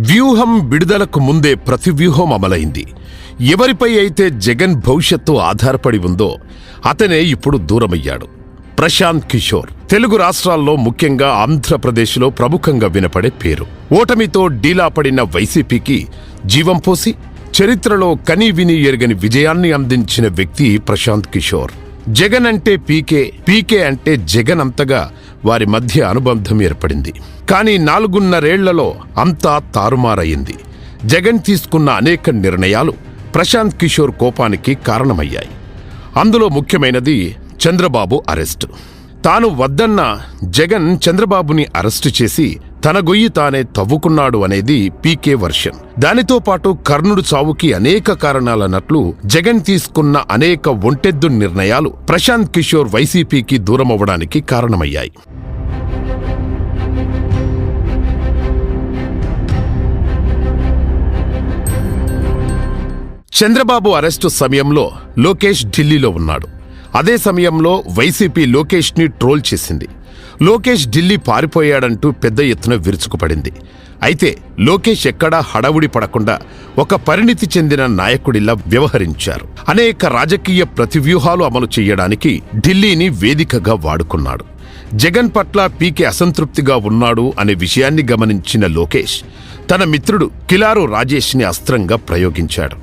వ్యూహం విడుదలకు ముందే ప్రతి వ్యూహం అమలైంది. ఎవరిపై అయితే జగన్ భవిష్యత్తు ఆధారపడి ఉందో అతనే ఇప్పుడు దూరమయ్యాడు. ప్రశాంత్ కిషోర్ తెలుగు రాష్ట్రాల్లో ముఖ్యంగా ఆంధ్రప్రదేశ్లో ప్రముఖంగా వినపడే పేరు. ఓటమితో డీలాపడిన వైసీపీకి జీవం పోసి చరిత్రలో కనీ విని ఎరగని విజయాన్ని అందించిన వ్యక్తి ప్రశాంత్ కిషోర్. జగన్ అంటే పీకే పీకే అంటే జగన్ అంతగా వారి మధ్య అనుబంధం ఏర్పడింది. కానీ నాలుగున్నరేళ్ళలో అంతా తారుమారయింది జగన్ తీసుకున్న అనేక నిర్ణయాలు ప్రశాంత్ కిషోర్ కోపానికి కారణమయ్యాయి. అందులో ముఖ్యమైనది చంద్రబాబు అరెస్టు. తాను వద్దన్న జగన్ చంద్రబాబుని అరెస్టు చేసి తన గొయ్యి తానే తవ్వుకున్నాడు అనేది పీకే వర్షన్. దానితో పాటు కర్ణుడు చావుకి అనేక కారణాలన్నట్లు జగన్ తీసుకున్న అనేక ఒంటెద్దు నిర్ణయాలు ప్రశాంత్ కిషోర్ వైసీపీకి దూరమవ్వడానికి కారణమయ్యాయి. చంద్రబాబు అరెస్టు సమయంలో లోకేష్ ఢిల్లీలో ఉన్నాడు. అదే సమయంలో వైసీపీ లోకేష్ని ట్రోల్ చేసింది. లోకేష్ ఢిల్లీ పారిపోయాడంటూ పెద్ద ఎత్తున విరుచుకుపడింది. అయితే లోకేష్ ఎక్కడా హడావుడి పడకుండా ఒక పరిణితి చెందిన నాయకుడిలా వ్యవహరించారు. అనేక రాజకీయ ప్రతివ్యూహాలు అమలు చేయడానికి ఢిల్లీని వేదికగా వాడుకున్నాడు. జగన్ పట్ల పీకే అసంతృప్తిగా ఉన్నాడు అనే విషయాన్ని గమనించిన లోకేష్ తన మిత్రుడు కిలారు రాజేష్ని అస్త్రంగా ప్రయోగించాడు.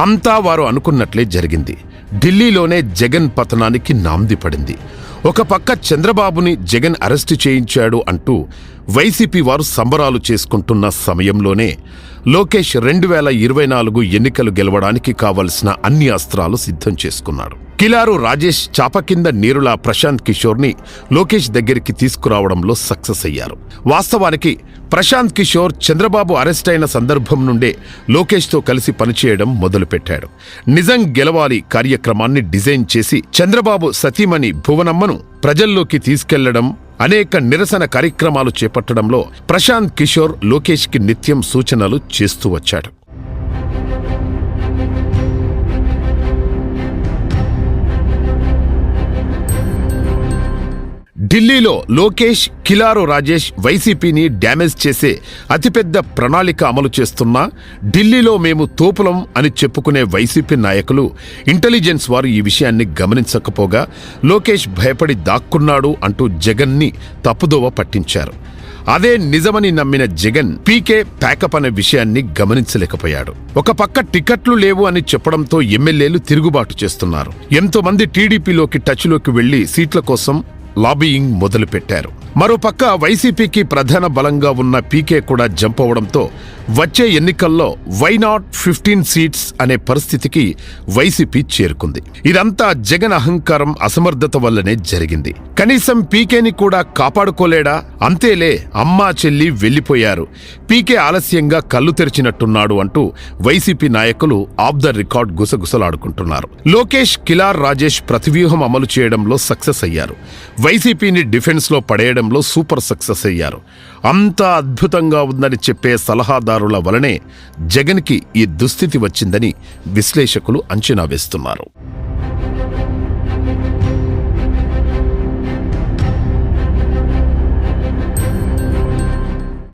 అంతా వారు అనుకున్నట్లే జరిగింది. ఢిల్లీలోనే జగన్ పతనానికి నాంది పడింది. ఒక పక్క చంద్రబాబుని జగన్ అరెస్టు చేయించాడు అంటూ వైసీపీ వారు సంబరాలు చేసుకుంటున్న సమయంలోనే లోకేష్ రెండు వేల ఇరవై నాలుగు ఎన్నికలు గెలవడానికి కావలసిన అన్ని అస్త్రాలు సిద్ధం చేసుకున్నాడు కిలారు రాజేష్ చాప కింద నీరులా ప్రశాంత్ కిషోర్ని లోకేష్ దగ్గరికి తీసుకురావడంలో సక్సెస్ అయ్యారు. వాస్తవానికి ప్రశాంత్ కిషోర్ చంద్రబాబు అరెస్ట్ అయిన సందర్భం నుండే లోకేష్తో కలిసి పనిచేయడం మొదలుపెట్టాడు. నిజం గెలవాలి కార్యక్రమాన్ని డిజైన్ చేసి చంద్రబాబు సతీమణి భువనమ్మను ప్రజల్లోకి తీసుకెళ్ళడం అనేక నిరసన కార్యక్రమాలు చేపట్టడంలో ప్రశాంత్ కిషోర్ లోకేష్కి నిత్యం సూచనలు చేస్తూ వచ్చాడు. ఢిల్లీలో లోకేష్ కిలారు రాజేష్ వైసీపీని డ్యామేజ్ చేసే అతిపెద్ద ప్రణాళిక అమలు చేస్తున్నా ఢిల్లీలో మేము తోపులం అని చెప్పుకునే వైసీపీ నాయకులు ఇంటెలిజెన్స్ వారు ఈ విషయాన్ని గమనించకపోగా లోకేష్ భయపడి దాక్కున్నాడు అంటూ జగన్ని తప్పుదోవ పట్టించారు. అదే నిజమని నమ్మిన జగన్ పీకే ప్యాకప్ అనే విషయాన్ని గమనించలేకపోయాడు. ఒక పక్క టికెట్లు లేవు అని చెప్పడంతో ఎమ్మెల్యేలు తిరుగుబాటు చేస్తున్నారు. ఎంతో మంది టీడీపీలోకి టచ్లోకి వెళ్ళి సీట్ల కోసం లాబీయింగ్ మొదలుపెట్టారు. మరోపక్క వైసీపీకి ప్రధాన బలంగా ఉన్న పీకే కూడా జంప్ అవడంతో వచ్చే ఎన్నికల్లో వై నాట్ ఫిఫ్టీన్ సీట్స్ అనే పరిస్థితికి వైసీపీ చేరుకుంది. ఇదంతా జగన్ అహంకారం అసమర్థత వల్లనే జరిగింది. కనీసం పీకేని కూడా కాపాడుకోలేడా? అంతేలే అమ్మా చెల్లి వెళ్ళిపోయారు పీకే ఆలస్యంగా కళ్ళు తెరిచినట్టున్నాడు అంటూ వైసీపీ నాయకులు ఆఫ్ ద రికార్డ్ గుసగుసలాడుకుంటున్నారు. లోకేష్ కిలార్ రాజేష్ ప్రతివ్యూహం అమలు చేయడంలో సక్సెస్ అయ్యారు. వైసీపీని డిఫెన్స్లో పడేయడం పడేయడంలో సూపర్ సక్సెస్ అయ్యారు. అంత అద్భుతంగా ఉందని చెప్పే సలహాదారుల వలనే జగన్కి ఈ దుస్థితి వచ్చిందని విశ్లేషకులు అంచనా వేస్తున్నారు.